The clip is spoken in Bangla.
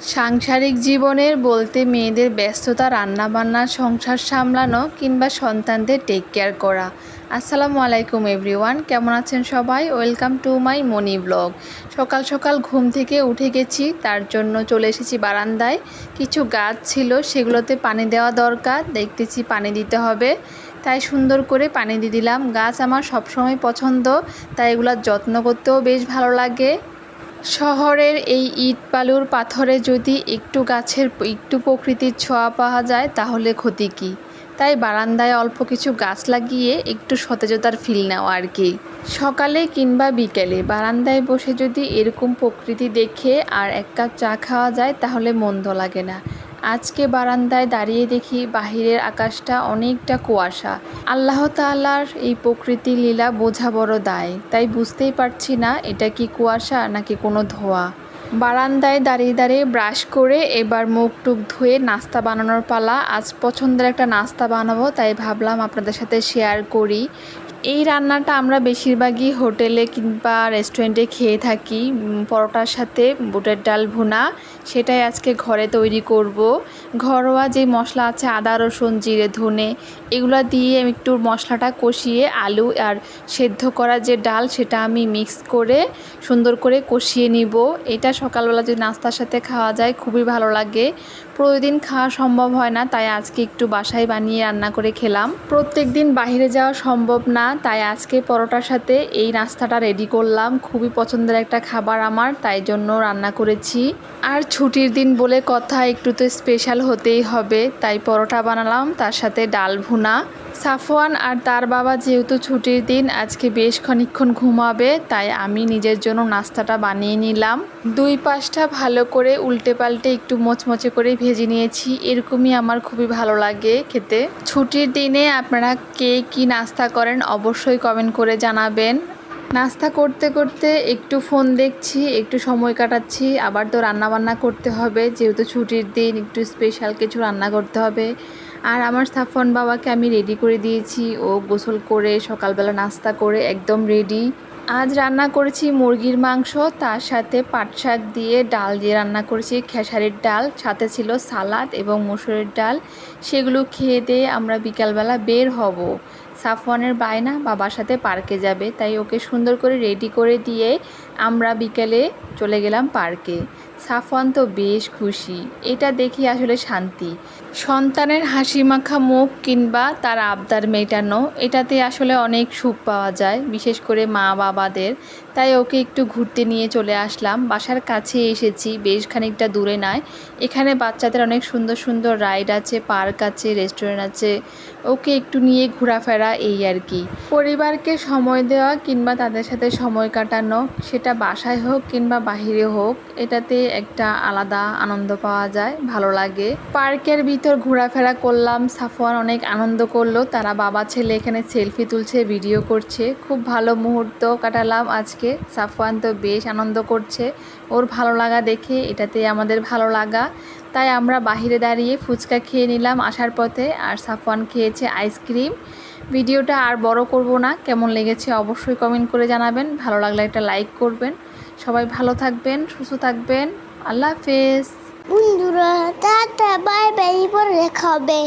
সাংসারিক জীবনের বলতে মেয়েদের ব্যস্ততা, রান্নাবান্না, সংসার সামলানো কিংবা সন্তানদের টেক কেয়ার করা। আসসালামু আলাইকুম এভরিওয়ান কেমন আছেন সবাই? Welcome to my Moni blog সকাল সকাল ঘুম থেকে উঠে গেছি, তার জন্য চলে এসেছি বারান্দায়। কিছু গাছ ছিল, সেগুলোতে পানি দেওয়া দরকার, দেখতেছি পানি দিতে হবে। তাই সুন্দর করে পানি দিয়ে দিলাম। গাছ আমার সবসময় পছন্দ, তাই এগুলোর যত্ন করতেও বেশ ভালো লাগে। শহরের এই ইট বালুর পাথরে যদি একটু গাছের একটু প্রকৃতির ছোঁয়া পাওয়া যায়, তাহলে ক্ষতি কি? তাই বারান্দায় অল্প কিছু গাছ লাগিয়ে একটু সতেজতার ফিল নেওয়া আর কি। সকালে কিংবা বিকেলে বারান্দায় বসে যদি এরকম প্রকৃতি দেখে আর এক কাপ চা খাওয়া যায়, তাহলে মন্দ লাগে না। আজকে বারান্দায় দাঁড়িয়ে দেখি বাহিরের আকাশটা অনেকটা কুয়াশা। আল্লাহ তাআলার এই প্রকৃতি লীলা বোঝা বড় দায়। তাই বুঝতেই পারছি না এটা কি কুয়াশা নাকি কোনো ধোয়া। বারান্দায় দাঁড়িয়ে দাঁড়িয়ে ব্রাশ করে এবার মুখ টুক ধুয়ে নাস্তা বানানোর পালা। আজ পছন্দের একটা নাস্তা বানাবো, তাই ভাবলাম আপনাদের সাথে শেয়ার করি। এই রান্নাটা আমরা বেশিরভাগই হোটেলে কিংবা রেস্টুরেন্টে খেয়ে থাকি। পরোটার সাথে বুটের ডাল ভুনা, সেটাই আজকে ঘরে তৈরি করব। ঘরোয়া যে মশলা আছে, আদা, রসুন, জিরে, ধনে, এগুলো দিয়ে আমি একটু মশলাটা কষিয়ে আলু আর সেদ্ধ করা যে ডাল, সেটা আমি মিক্স করে সুন্দর করে কষিয়ে নিব। এটা সকালবেলা যদি নাস্তার সাথে খাওয়া যায়, খুবই ভালো লাগে। প্রতিদিন খাওয়া সম্ভব হয় না, তাই আজকে একটু বাসায় বানিয়ে রান্না করে খেলাম। প্রত্যেক দিন বাইরে যাওয়া সম্ভব না তাই আজকে পরোটার সাথে এই নাস্তাটা রেডি করলাম। খুবই পছন্দের একটা খাবার আমার, তাই জন্য রান্না করেছি। আর ছুটির দিন বলে কথা একটু তো স্পেশাল হতেই হবে, তাই পরোটা বানালাম, তার সাথে ডাল ভুনা। সাফওয়ান আর তার বাবা যেহেতু ছুটির দিন, আজকে বেশ খানিক্ষণ ঘুমাবে, তাই আমি নিজের জন্য নাস্তাটা বানিয়ে নিলাম। দুই পাশটা ভালো করে উল্টে পাল্টে একটু মোচমোচে করে ভেজে নিয়েছি। এরকমই আমার খুবই ভালো লাগে খেতে। ছুটির দিনে আপনারা কে কি নাস্তা করেন অবশ্যই কমেন্ট করে জানাবেন। নাস্তা করতে করতে একটু ফোন দেখছি, একটু সময় কাটাচ্ছি, আবার তো রান্না বান্না করতে হবে, যেহেতু ছুটির দিন একটু স্পেশাল কিছু রান্না করতে হবে। আর আমার সাফন বাবাকে আমি রেডি করে দিয়েছি। ও গোসল করে, সকালবেলা নাস্তা করে একদম রেডি আজ রান্না করেছি মুরগির মাংস, তার সাথে পাট শাক দিয়ে ডাল দিয়ে রান্না করেছি। খেসারির ডাল, সাথে ছিল সালাদ এবং মসুরের ডাল। সেগুলো খেয়ে দিয়ে আমরা বিকালবেলা বের হব। সাফওয়ানের বায়না বাবার সাথে পার্কে যাবে, তাই ওকে সুন্দর করে রেডি করে দিয়ে আমরা বিকেলে চলে গেলাম পার্কে। সাফওয়ান তো বেশ খুশি। এটা দেখি আসলে শান্তি। সন্তানের হাসি মাখা মুখ কিংবা তার আবদার মেটানো, এটাতে আসলে অনেক সুখ পাওয়া যায়, বিশেষ করে মা বাবাদের তাই ওকে একটু ঘুরতে নিয়ে চলে আসলাম। বাসার কাছে এসেছি, বেশ খানিকটা দূরে নয়। এখানে বাচ্চাদের অনেক সুন্দর সুন্দর রাইড আছে, পার্ক আছে, রেস্টুরেন্ট আছে। ওকে একটু নিয়ে ঘোরাফেরা এই আর কি। পরিবারকে সময় দেওয়া কিংবা তাদের সাথে সময় কাটানো, সেটা বাসায় হোক কিংবা বাহিরে হোক, এটাতে একটা আলাদা আনন্দ পাওয়া যায়, ভালো লাগে। পার্কের ভিতর ঘোরাফেরা করলাম, সাফওয়ান অনেক আনন্দ করল। তারা বাবা, ছেলে এখানে সেলফি তুলছে, ভিডিও করছে। খুব ভালো মুহূর্ত কাটালাম আজকে। সাফওয়ান তো বেশ আনন্দ করছে। ওর ভালো লাগা দেখে এটাতে আমাদের ভালো লাগা। তাই আমরা বাহিরে দাঁড়িয়ে ফুচকা খেয়ে নিলাম আসার পথে। আর সাফওয়ান খেয়েছে আইসক্রিম। ভিডিওটা আর বড় করব না। কেমন লেগেছে অবশ্যই কমেন্ট করে জানাবেন। ভালো লাগলে একটা লাইক করবেন। সবাই ভালো থাকবেন, সুস্থ থাকবেন। আল্লাহ হাফেজ। বন্ধুরা, টাটা বাই বাই পরে দেখা হবে।